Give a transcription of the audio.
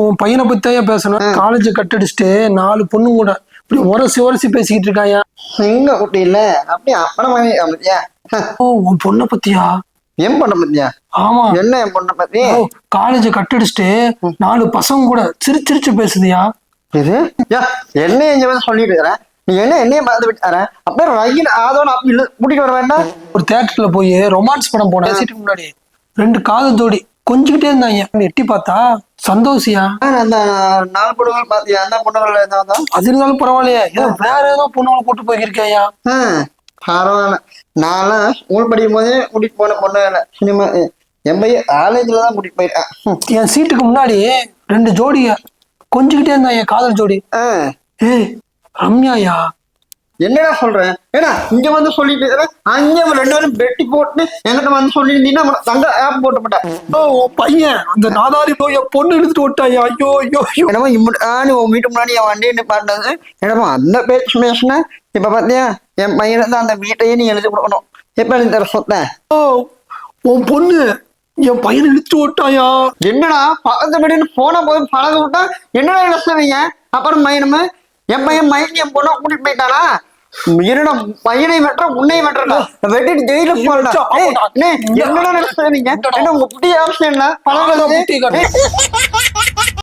உன் பையனை பத்தியா பேசணும்? காலேஜ் கட்டடிச்சுட்டு நாலு பொண்ணு கூட இப்படி உரசி உரசி பேசிக்கிட்டு இருக்காயா எங்க குட்டி இல்ல? அப்படியே அப்பனமாவே பத்தியா? ஓ உன் பொண்ணை பத்தியா? என் பொண்ணை பத்தியா? ஆமா. என்ன என் பொண்ணை பத்தி? காலேஜ் கட்டடிச்சுட்டு நாலு பசங்க கூட சிரிச்சு சிரிச்சு பேசுதியா இது? என்ன வந்து சொல்லிட்டு இருக்கிற? நீ என்ன என்னைய பார்த்து விட்டார அப்படியே ரயில் ஆதோன்னு அப்படி கூட்டிட்டு வர வேண்டாம்? ஒரு தேட்டர்ல போய் ரொமான்ஸ் படம் போனேன். முன்னாடி. ரெண்டு காதல் ஜோடி. கொஞ்சிக்கிட்டே இருந்தாங்க எட்டி பார்த்தா சந்தோஷியா? அந்த நாலு பொண்ணுகள் பாத்தியா அந்த பொண்ணுகள் அது இருந்தாலும் பரவாயில்லையே. ஏதோ வேற ஏதோ பொண்ணுங்களை கூட்டு போயிருக்கியா பரவாயில்ல. நான்லாம் ஸ்கூல் படிக்கும் போதே கூட்டிட்டு போன பொண்ணு சினிமா என் பையன் காலேஜ்ல தான் கூட்டிட்டு போயிருக்கேன். என் சீட்டுக்கு முன்னாடி ரெண்டு ஜோடிய கொஞ்சிக்கிட்டே இருந்தாங்க காதல் ஜோடி. ஏய் ரம்யாயா என்னடா சொல்றேன்? ஏன்னா இங்க வந்து சொல்லிட்டு அங்க ரெண்டு பேரும் பெட்டி போட்டு என்கிட்ட வந்து சொல்லியிருந்தீங்கன்னா தங்க ஆப் போட்டு உன் பையன் அந்த நாதாரி போய் பொண்ணு எடுத்துட்டு விட்டாயா ஐயோ ஐயோ ஐயோ. என்னமோ இம்முட்டானு உன் வீட்டு முன்னாடி என் வண்டியை நிப்பாட்டினது என்னமோ அந்த பேச்சு பேசுன இப்ப பாத்தியா என் பையனை தான் அந்த வீட்டையே நீ எழுதி கொடுக்கணும். எப்ப எழுதி தர சொத்த ஓ, உன் பொண்ணு என் பையனை இழுத்து விட்டாயா என்னடா பக்கத்து வீடுன்னு போன போது பழக விட்டா என்னடா இழந்தவங்க அப்புறம் மயனமு என் பையன் மயன் என் பொண்ணை கூட்டிட்டு போயிட்டானா என்னடா பையனை வெட்டுற உன்னை வெட்டுறா வெட்டிட்டு ஜெயில போறடா. என்னடா நினைச்சீங்க என்ன உங்க புட்டி ஆப்ஷன் என்ன? காட்டு.